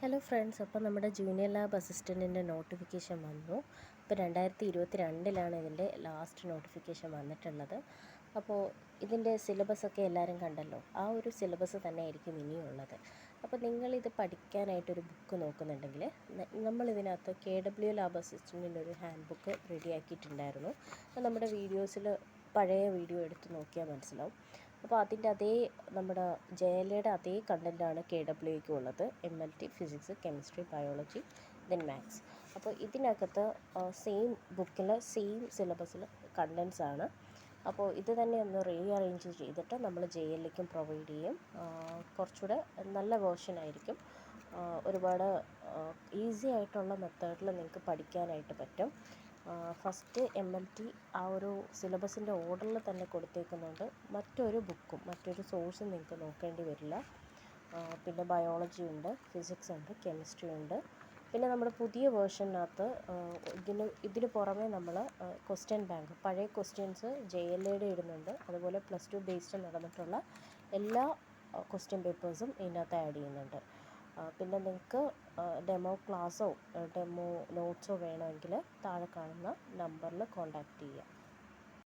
Hello friends അപ്പോൾ നമ്മുടെ junior lab അസിസ്റ്റന്റിന്റെ notification വന്നു. ഇപ്പോൾ രണ്ടായിരത്തി ഇരുപത്തി രണ്ടിലാണ് ഇതിന്റെ ലാസ്റ്റ് നോട്ടിഫിക്കേഷൻ വന്നിട്ടുള്ളത് അപ്പോൾ ഇതിന്റെ സിലബസൊക്കെ എല്ലാവരും കണ്ടല്ലോ? ആ ഒരു സിലബസ് തന്നെ ആയിരിക്കും ഇനിയുള്ളത്. അപ്പോൾ നിങ്ങളിത് പഠിക്കാനായിട്ടൊരു ബുക്ക് നോക്കുന്നുണ്ടെങ്കിൽ നമ്മളിതിനകത്ത് കെ ഡബ്ല്യു ലാബ് അസിസ്റ്റന്റിന്റെ ഒരു ഹാൻഡ് ബുക്ക് റെഡിയാക്കിയിട്ടുണ്ടായിരുന്നു അപ്പോൾ നമ്മുടെ വീഡിയോസിൽ പഴയ വീഡിയോ എടുത്ത് നോക്കിയാൽ മനസ്സിലാവും. അപ്പോൾ അതിന്റെ അതേ നമ്മുടെ ജെ എൽ എയുടെ അതേ കണ്ടന്റാണ് കെ ഡബ്ല്യുക്കും ഉള്ളത്. M L T physics chemistry biology then maths അപ്പോൾ ഇതിനകത്ത് സെയിം ബുക്കിൽ സെയിം സിലബസിൽ കണ്ടൻസ് ആണ്. അപ്പോൾ ഇത് തന്നെ ഒന്ന് റീ അറേഞ്ച് ചെയ്തിട്ട് നമ്മൾ ജെ എല്ലിലേക്കും പ്രൊവൈഡ് ചെയ്യും കുറച്ചുകൂടെ നല്ല വേർഷൻ ആയിരിക്കും. ഒരുപാട് ഈസി ആയിട്ടുള്ള മെത്തേഡിൽ നിങ്ങൾക്ക് പഠിക്കാനായിട്ട് പറ്റും. ഫസ്റ്റ് എം എൽ ടി ആ ഒരു സിലബസിന്റെ ഓർഡറിൽ തന്നെ കൊടുത്തേക്കുന്നുണ്ട്. മറ്റൊരു ബുക്കും മറ്റൊരു സോഴ്സും നിങ്ങൾക്ക് നോക്കേണ്ടി വരില്ല. പിന്നെ ബയോളജി ഉണ്ട് ഫിസിക്സ് ഉണ്ട് കെമിസ്ട്രി ഉണ്ട്. പിന്നെ നമ്മുടെ പുതിയ വേർഷനകത്ത് ഇതിന് ഇതിന് പുറമെ നമ്മൾ ക്വസ്റ്റ്യൻ ബാങ്ക് പഴയ ക്വസ്റ്റ്യൻസ് ജെ എൽ എയുടെ ഇടുന്നുണ്ട്. അതുപോലെ പ്ലസ് ടു ബേസ്ഡ് നടന്നിട്ടുള്ള എല്ലാ ക്വസ്റ്റ്യൻ പേപ്പേഴ്സും ഇതിനകത്ത് ആഡ് ചെയ്യുന്നുണ്ട്. പിന്നെ നിങ്ങൾക്ക് ഡെമോ ക്ലാസ്സോ ഡെമോ നോട്ട്സോ വേണമെങ്കിൽ താഴെ കാണുന്ന നമ്പറിൽ കോൺടാക്റ്റ് ചെയ്യാം.